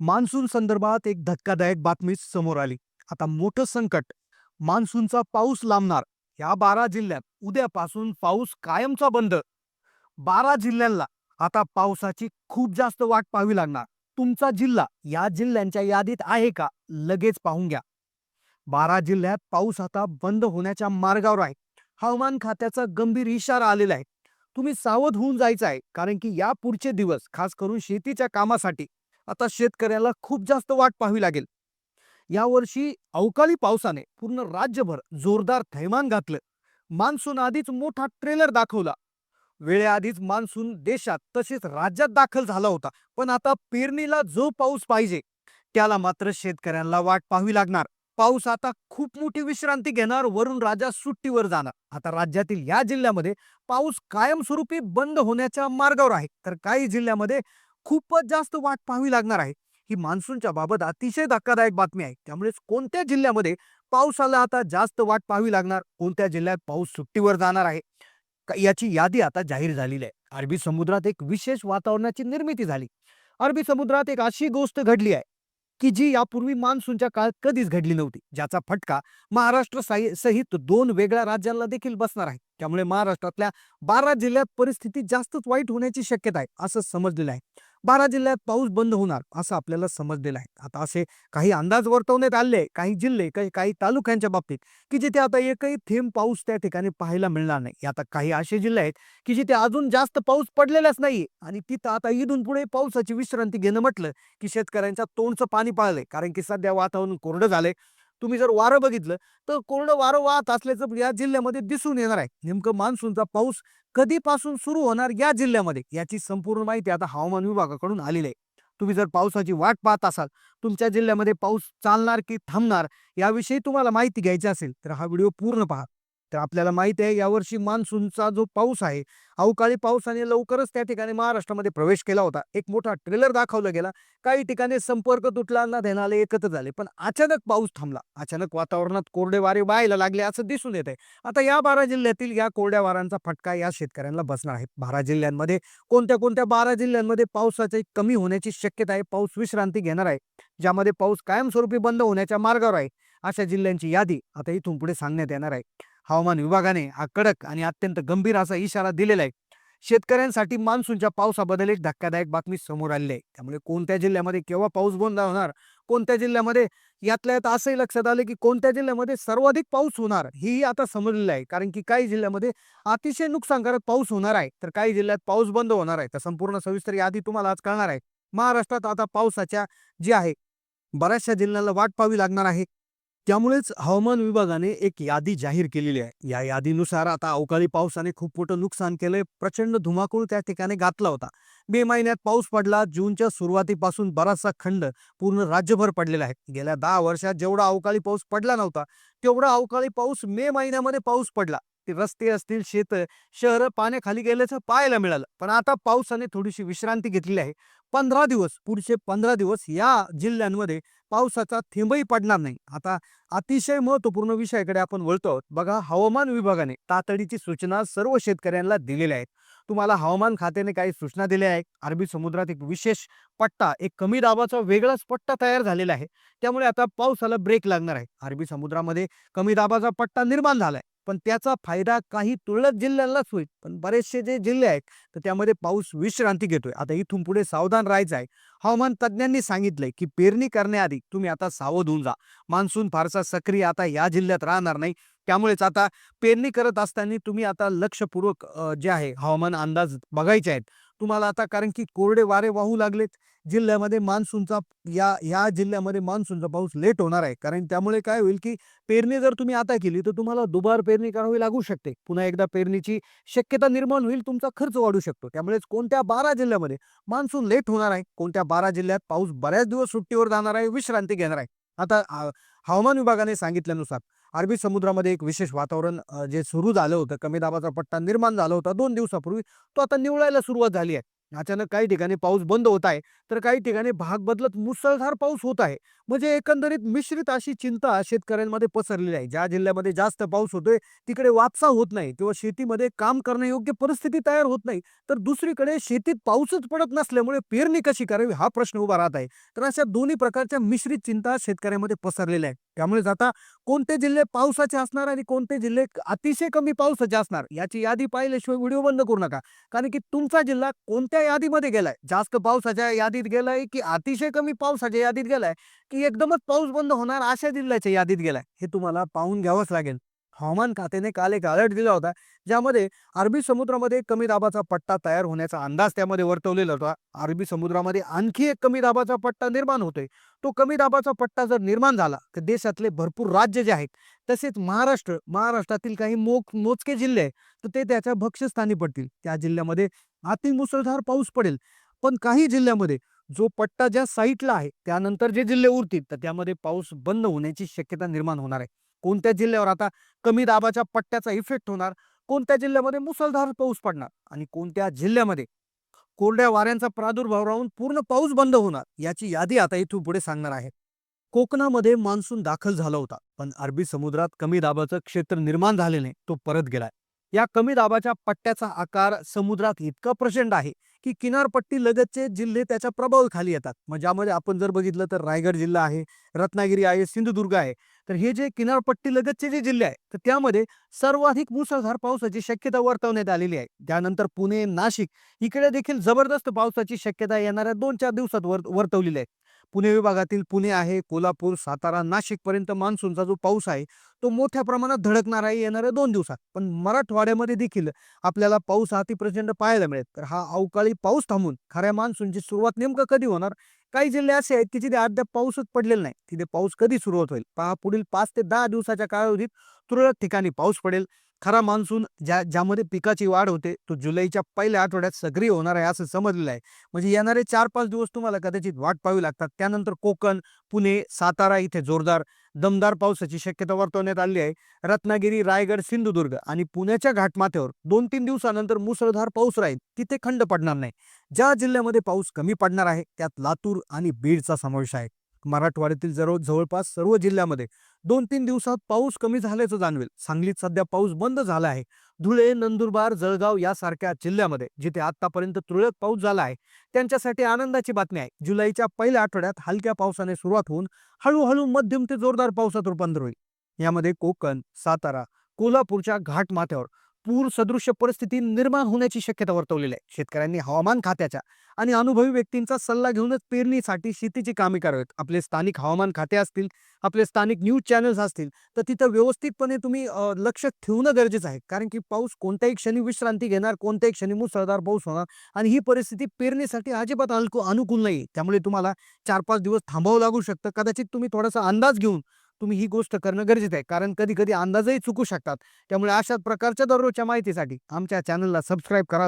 Monsoon संदर्भात एक धक्कादायक बातमी समोर आली. आता मोठं संकट. मान्सूनचा पाऊस लांबणार. या बारा जिल्ह्यात उद्यापासून पाऊस कायमचा बंद. बारा जिल्ह्यांना आता पावसाची खूप जास्त वाट पाहावी लागणार. तुमचा जिल्हा या जिल्ह्यांच्या यादीत आहे का? लगेच पाहून घ्या. बारा जिल्ह्यात पाऊस आता बंद होण्याच्या मार्गावर आहे. हवामान खात्याचा गंभीर इशारा आलेला आहे. तुम्ही सावध होऊन जायचं आहे कारण की या पुढचे दिवस खास करून शेतीच्या कामासाठी आता शेतकऱ्याला खूप जास्त वाट पाहावी लागेल. यावर्षी अवकाळी पावसाने पूर्ण राज्यभर जोरदार थैमान घातलं. मान्सून आधीच मोठा ट्रेलर दाखवला. वेळेआधीच मान्सून देशात तसेच राज्यात दाखल झाला होता. पण आता पेरणीला जो पाऊस पाहिजे त्याला मात्र शेतकऱ्यांना वाट पाहावी लागणार. पाऊस आता खूप मोठी विश्रांती घेणार वरून राजा सुट्टीवर जाणार. आता राज्यातील या जिल्ह्यामध्ये पाऊस कायमस्वरूपी बंद होण्याच्या मार्गावर आहे. तर काही जिल्ह्यामध्ये खूपच जास्त वाट पाहावी लागणार आहे. ही मान्सूनच्या बाबत अतिशय धक्कादायक बातमी आहे. त्यामुळेच कोणत्या जिल्ह्यामध्ये पावसाला आता जास्त वाट पाहावी लागणार? कोणत्या जिल्ह्यात पाऊस सुट्टीवर जाणार आहे? याची यादी आता जाहीर झालेली आहे. अरबी समुद्रात एक विशेष वातावरणाची निर्मिती झाली. अरबी समुद्रात एक अशी गोष्ट घडली आहे की जी यापूर्वी मान्सूनच्या काळात कधीच घडली नव्हती. ज्याचा फटका महाराष्ट्र सहित दोन वेगळ्या राज्यांना देखील बसणार आहे. त्यामुळे महाराष्ट्रातल्या बारा जिल्ह्यात परिस्थिती जास्तच वाईट होण्याची शक्यता आहे असं समजलेलं आहे. बारा जिल्ह्यात पाऊस बंद होणार असं आपल्याला समजलेलं आहे. आता असे काही अंदाज वर्तवण्यात आले काही जिल्हे काही काही तालुक्यांच्या बाबतीत की जिथे आता एकही थेंब पाऊस त्या ठिकाणी पाहायला मिळणार नाही. आता काही असे जिल्हे आहेत की जिथे अजून जास्त पाऊस पडलेलाच नाही आणि तिथं आता इथून पुढे पावसाची विश्रांती घेणं म्हटलं की शेतकऱ्यांच्या तोंडचं पाणी पाळलंय. कारण की सध्या वातावरण कोरडं झालंय. तुम्ही जर वारं बघितलं तर कोरडं वारं वाहत असल्याचं या जिल्ह्यामध्ये दिसून येणार आहे. नेमकं मान्सूनचा पाऊस कधीपासून सुरू होणार या जिल्ह्यामध्ये याची संपूर्ण माहिती आता हवामान विभागाकडून आलेली आहे. तुम्ही जर पावसाची वाट पाहत असाल तुमच्या जिल्ह्यामध्ये पाऊस चालणार की थांबणार याविषयी तुम्हाला माहिती घ्यायची असेल तर हा व्हिडिओ पूर्ण पहा. तर आपल्याला माहिती आहे यावर्षी मान्सूनचा जो पाऊस आहे अवकाळी पावसाने लवकरच त्या ठिकाणी महाराष्ट्रामध्ये प्रवेश केला होता. एक मोठा ट्रेलर दाखवला गेला. काही ठिकाणी संपर्क तुटला ना देणारे एकत्र झाले. पण अचानक पाऊस थांबला. अचानक वातावरणात कोरडे वारे व्हायला लागले असं दिसून येत आहे आता या बारा जिल्ह्यातील या कोरड्या वारांचा फटका या शेतकऱ्यांना बसणार आहे. बारा जिल्ह्यांमध्ये कोणत्या कोणत्या बारा जिल्ह्यांमध्ये पावसाची कमी होण्याची शक्यता आहे पाऊस विश्रांती घेणार आहे ज्यामध्ये पाऊस कायमस्वरूपी बंद होण्याच्या मार्गावर आहे अशा जिल्ह्यांची यादी आता इथून पुढे सांगण्यात येणार आहे. हवामान विभागाने हा कडक आणि अत्यंत गंभीर असा इशारा दिलेला आहे. शेतकऱ्यांसाठी मान्सूनच्या पावसाबद्दल एक धक्कादायक बातमी समोर आलेली आहे. त्यामुळे कोणत्या जिल्ह्यामध्ये केव्हा पाऊस बंद होणार कोणत्या जिल्ह्यामध्ये यातल्या यात असंही लक्षात आलं की कोणत्या जिल्ह्यामध्ये सर्वाधिक पाऊस होणार हेही आता समजलेलं आहे. कारण की काही जिल्ह्यामध्ये अतिशय नुकसानकारक पाऊस होणार आहे. तर काही जिल्ह्यात पाऊस बंद होणार आहे. तर संपूर्ण सविस्तर यादी तुम्हाला आज कळणार आहे. महाराष्ट्रात आता पावसाच्या जी आहे बऱ्याचशा जिल्ह्याला वाट पाहावी लागणार आहे. त्यामुळेच हवामान विभागाने एक यादी जाहीर केलेली आहे. या यादीनुसार आता अवकाळी पावसाने खूप मोठं नुकसान केलंय. प्रचंड धुमाकूळ त्या ठिकाणी घातला होता. मे महिन्यात पाऊस पडला. जूनच्या सुरुवातीपासून बराचसा खंड पूर्ण राज्यभर पडलेला आहे. गेल्या दहा वर्षात जेवढा अवकाळी पाऊस पडला नव्हता तेवढा अवकाळी पाऊस मे महिन्यामध्ये पाऊस पडला. ते रस्ते असतील शेत शहर पाण्याखाली गेल्याचं पाहायला मिळालं. पण आता पावसाने थोडीशी विश्रांती घेतलेली आहे. पंधरा दिवस पुढचे पंधरा दिवस या जिल्ह्यांमध्ये पावसाचा थेंबही पडणार नाही. आता अतिशय महत्त्वपूर्ण विषयाकडे आपण वळतो आहोत. बघा हवामान विभागाने तातडीची सूचना सर्व शेतकऱ्यांना दिलेल्या आहेत. तुम्हाला हवामान खात्याने काही सूचना दिल्या आहेत. अरबी समुद्रात एक विशेष पट्टा एक कमी दाबाचा वेगळाच पट्टा तयार झालेला आहे. त्यामुळे आता पावसाला ब्रेक लागणार आहे. अरबी समुद्रामध्ये कमी दाबाचा पट्टा निर्माण झालाय. पण त्याचा फायदा काही तुरळक जिल्ह्यांनाच होईल. पण बरेचसे जे जिल्हे आहेत तर त्यामध्ये पाऊस विश्रांती घेतोय. आता इथून पुढे सावधान राहायचं आहे. हवामान तज्ज्ञांनी सांगितलंय की पेरणी करण्याआधी तुम्ही आता सावध होऊन जा. मान्सून फारसा सक्रिय आता या जिल्ह्यात राहणार नाही. त्यामुळेच आता पेरणी करत असताना तुम्ही आता लक्षपूर्वक जे आहे हवामान अंदाज बघायचे आहेत. तुम्हाला आता कारण की कोरडे वारे वाहू लागलेत. जिल्ह्यामध्ये मान्सूनचा या या जिल्ह्यामध्ये मान्सूनचा पाऊस लेट होणार आहे. कारण त्यामुळे काय होईल की पेरणी जर तुम्ही आता केली तर तुम्हाला दुबार पेरणी करावी लागू शकते. पुन्हा एकदा पेरणीची शक्यता निर्माण होईल तुमचा खर्च वाढू शकतो. त्यामुळेच कोणत्या बारा जिल्ह्यामध्ये मान्सून लेट होणार आहे कोणत्या बारा जिल्ह्यात पाऊस बऱ्याच दिवस सुट्टीवर जाणार आहे विश्रांती घेणार आहे. आता हवामान विभागाने सांगितल्यानुसार अरबी समुद्रामध्ये एक विशेष वातावरण जे सुरू झालं होतं कमी दाबाचा पट्टा निर्माण झाला होता दोन दिवसापूर्वी तो आता निवळायला सुरुवात झाली आहे. अचानक काही ठिकाणी पाऊस बंद होत आहे तर काही ठिकाणी भाग बदलत मुसळधार पाऊस होत आहे. म्हणजे एकंदरीत मिश्रित अशी चिंता शेतकऱ्यांमध्ये पसरलेली आहे. ज्या जिल्ह्यामध्ये जास्त पाऊस होतोय तिकडे वापसा होत नाही किंवा शेतीमध्ये काम करण्यायोग्य परिस्थिती तयार होत नाही तर दुसरीकडे शेतीत पाऊसच पडत नसल्यामुळे पेरणी कशी करावी हा प्रश्न उभा राहत आहे. तर अशा दोन्ही प्रकारच्या मिश्रित चिंता शेतकऱ्यांमध्ये पसरलेल्या आहेत. त्यामुळे आता कोणते जिल्हे पावसाचे असणार आणि कोणते जिल्हे अतिशय कमी पावसाचे असणार याची यादी पाहिल्याशिवाय व्हिडिओ बंद करू नका. कारण की तुमचा जिल्हा कोणत्या यादीमध्ये गेलाय? जास्त पावसाच्या यादीत गेलाय की अतिशय कमी पावसाच्या यादीत गेलाय की एकदमच पाऊस बंद होणार अशा जिल्ह्याच्या यादीत गेलाय? हे तुम्हाला पाहून घ्यावंच लागेल. हवामान खात्याने काल एक अलर्ट दिला होता ज्यामध्ये अरबी समुद्रामध्ये कमी दाबाचा पट्टा तयार होण्याचा अंदाज त्यामध्ये वर्तवलेला होता. अरबी समुद्रामध्ये आणखी एक कमी दाबाचा पट्टा निर्माण होतोय. तो कमी दाबाचा पट्टा जर निर्माण झाला तर देशातले भरपूर राज्य जे आहेत तसेच महाराष्ट्र महाराष्ट्रातील काही मोक मोजके जिल्हे आहेत तर ते त्याच्या भक्ष्यस्थानी पडतील. त्या जिल्ह्यामध्ये अतिमुसळधार पाऊस पडेल. पण काही जिल्ह्यामध्ये जो पट्टा ज्या साईटला आहे त्यानंतर जे जिल्हे उरतील तर त्यामध्ये पाऊस बंद होण्याची शक्यता निर्माण होणार आहे. कोणत्या जिल्ह्यावर? आता कमी दाबाच्या पट्ट्याचा इफेक्ट होणार. कोणत्या जिल्ह्यामध्ये? मुसळधार पाऊस पडणार. आणि कोणत्या जिल्ह्यामध्ये? कोरड्या वाऱ्यांचा प्रादुर्भाव राहून पूर्ण पाऊस बंद होणार याची यादी आता इथून पुढे सांगणार आहे. कोकणामध्ये मान्सून दाखल झाला होता पण अरबी समुद्रात कमी दाबाचं क्षेत्र निर्माण झाल्याने तो परत गेलाय. या कमी दाबाच्या पट्ट्याचा आकार समुद्रात इतका प्रचंड आहे की किनारपट्टी लगतचे जिल्हे त्याच्या प्रभावाखाली येतात. मग ज्यामध्ये आपण जर बघितलं तर रायगड जिल्हा आहे रत्नागिरी आहे सिंधुदुर्ग आहे. तर हे जे किनारपट्टी लगतचे जे जिल्हे आहेत तर त्यामध्ये सर्वाधिक मुसळधार पावसाची शक्यता वर्तवण्यात आलेली आहे. त्यानंतर पुणे नाशिक इकडे देखील जबरदस्त पावसाची शक्यता येणाऱ्या दोन चार दिवसात वर वर्तवलेली आहे. पुणे विभागातील पुणे आहे कोल्हापूर सातारा नाशिकपर्यंत मान्सूनचा जो पाऊस आहे तो मोठ्या प्रमाणात धडकणार आहे येणाऱ्या दोन दिवसात. पण मराठवाड्यामध्ये देखील आपल्याला पाऊस अतिप्रचंड पाहायला मिळेल. तर हा अवकाळी पाऊस थांबून खऱ्या मान्सूनची सुरुवात नेमकं कधी होणार? काही जिल्हे असे आहेत की जिथे अद्याप पाऊसच पडलेला नाही. तिथे पाऊस कधी सुरुवात होईल? पहा पुढील पाच ते दहा दिवसाच्या कालावधीत तुरळक ठिकाणी पाऊस पडेल. खरा मान्सून ज्या ज्यामध्ये पिकाची वाढ होते तो जुलैच्या पहिल्या आठवड्यात सक्रिय होणार आहे असं समजलेलं आहे. म्हणजे येणारे चार पाच दिवस तुम्हाला कदाचित वाट पाहावी लागतात. त्यानंतर कोकण पुणे सातारा इथे जोरदार दमदार पावसाची शक्यता वर्तवण्यात आली आहे. रत्नागिरी रायगड सिंधुदुर्ग आणि पुण्याच्या घाटमाथ्यावर दोन तीन दिवसानंतर मुसळधार पाऊस राहील. तिथे खंड पडणार नाही. ज्या जिल्ह्यामध्ये पाऊस कमी पडणार आहे त्यात लातूर आणि बीडचा समावेश आहे. मराठवाड्यातील जवळ जवळपास सर्व जिल्ह्यामध्ये दोन तीन दिवसात पाऊस कमी झाल्याचं जाणवेल. सांगलीत सध्या पाऊस बंद झाला आहे. धुळे नंदुरबार जळगाव यासारख्या जिल्ह्यामध्ये जिथे आतापर्यंत तुरळक पाऊस झाला आहे त्यांच्यासाठी आनंदाची बातमी आहे. जुलैच्या पहिल्या आठवड्यात हलक्या पावसाने सुरुवात होऊन हळूहळू मध्यम ते जोरदार पावसात रूपांतर होईल. यामध्ये कोकण सातारा कोल्हापूरच्या घाटमाथ्यावर पूर सदृश्य परिस्थिती निर्माण होण्याची शक्यता वर्तवलेली आहे. शेतकऱ्यांनी हवामान खात्याच्या आणि अनुभवी व्यक्तींचा सल्ला घेऊनच पेरणीसाठी शेतीची कामे करावीत. आपले स्थानिक हवामान खाते असतील आपले स्थानिक न्यूज चॅनल्स असतील तर तिथं व्यवस्थितपणे तुम्ही लक्ष ठेवणं गरजेचं आहे. कारण की पाऊस कोणत्याही क्षणी विश्रांती घेणार कोणत्याही क्षणी मुसळधार पाऊस होणार आणि ही परिस्थिती पेरणीसाठी अजिबात अनुकूल नाही त्यामुळे तुम्हाला चार पाच दिवस थांबावं लागू शकतं. कदाचित तुम्ही थोडासा अंदाज घेऊन तुम्ही ही गोष्ट करणं गरजेचं आहे. कारण कधी कधी अंदाजही चुकू शकतात. त्यामुळे अशा प्रकारच्या दररोजच्या माहितीसाठी आमच्या चॅनलला सबस्क्राईब करा.